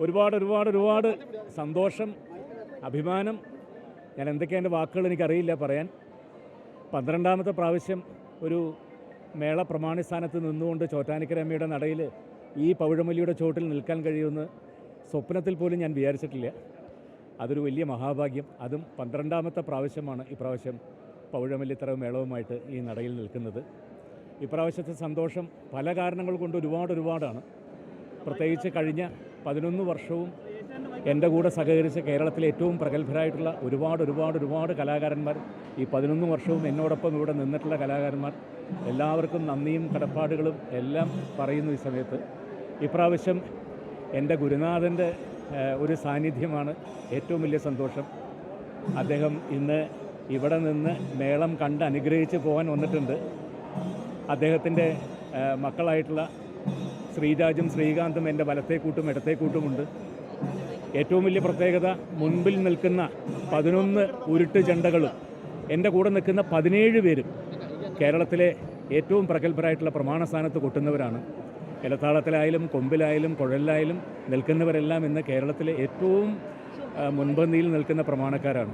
ഒരുപാട് ഒരുപാട് ഒരുപാട് സന്തോഷം അഭിമാനം. ഞാൻ എന്തൊക്കെയാണ് എന്റെ വാക്കുകൾ എനിക്കറിയില്ല പറയാൻ. പന്ത്രണ്ടാമത്തെ പ്രാവശ്യം ഒരു മേള പ്രമാണിസ്ഥാനത്ത് നിന്നുകൊണ്ട് ചോറ്റാനിക്കരമ്മയുടെ നടയിൽ ഈ പൗഴമല്ലിയുടെ ചോട്ടിൽ നിൽക്കാൻ കഴിയുമെന്ന് സ്വപ്നത്തിൽ പോലും ഞാൻ വിചാരിച്ചിട്ടില്ല. അതൊരു വലിയ മഹാഭാഗ്യം. അതും പന്ത്രണ്ടാമത്തെ പ്രാവശ്യമാണ് ഇപ്രാവശ്യം പൗഴമല്ലിത്തറ മേളവുമായിട്ട് ഈ നടയിൽ നിൽക്കുന്നത്. ഇപ്രാവശ്യത്തെ സന്തോഷം പല കാരണങ്ങൾ കൊണ്ട് ഒരുപാട് ഒരുപാടാണ്. പ്രത്യേകിച്ച് കഴിഞ്ഞ പതിനൊന്ന് വർഷവും എന്റെ കൂടെ സഹകരിച്ച കേരളത്തിലെ ഏറ്റവും പ്രഗത്ഭരായിട്ടുള്ള ഒരുപാട് ഒരുപാട് ഒരുപാട് കലാകാരന്മാർ ഈ പതിനൊന്ന് വർഷവും എന്നോടൊപ്പം ഇവിടെ നിന്നിട്ടുള്ള കലാകാരന്മാർ എല്ലാവർക്കും നന്ദിയും കടപ്പാടുകളും എല്ലാം പറയുന്നു ഈ സമയത്ത്. ഇപ്രാവശ്യം എന്റെ ഗുരുനാഥന്റെ ഒരു സാന്നിധ്യമാണ് ഏറ്റവും വലിയ സന്തോഷം. അദ്ദേഹം ഇന്ന് ഇവിടെ നിന്ന് മേളം കണ്ട് അനുഗ്രഹിച്ച് പോകാൻ വന്നിട്ടുണ്ട്. അദ്ദേഹത്തിന്റെ മക്കളായിട്ടുള്ള ശ്രീരാജും ശ്രീകാന്തും എന്റെ വലത്തേക്കൂട്ടും ഇടത്തേക്കൂട്ടുമുണ്ട് ഏറ്റവും വലിയ പ്രത്യേകത മുൻപിൽ നിൽക്കുന്ന പതിനൊന്ന് ഉരുട്ട് ചെണ്ടകളും എന്റെ കൂടെ നിൽക്കുന്ന പതിനേഴ് പേരും കേരളത്തിലെ ഏറ്റവും പ്രഗത്ഭരായിട്ടുള്ള പ്രമാണ സ്ഥാനത്ത് കൊട്ടുന്നവരാണ്. ഇലത്താളത്തിലായാലും കൊമ്പിലായാലും കുഴലിലായാലും നിൽക്കുന്നവരെല്ലാം ഇന്ന് കേരളത്തിലെ ഏറ്റവും മുൻപന്തിയിൽ നിൽക്കുന്ന പ്രമാണക്കാരാണ്.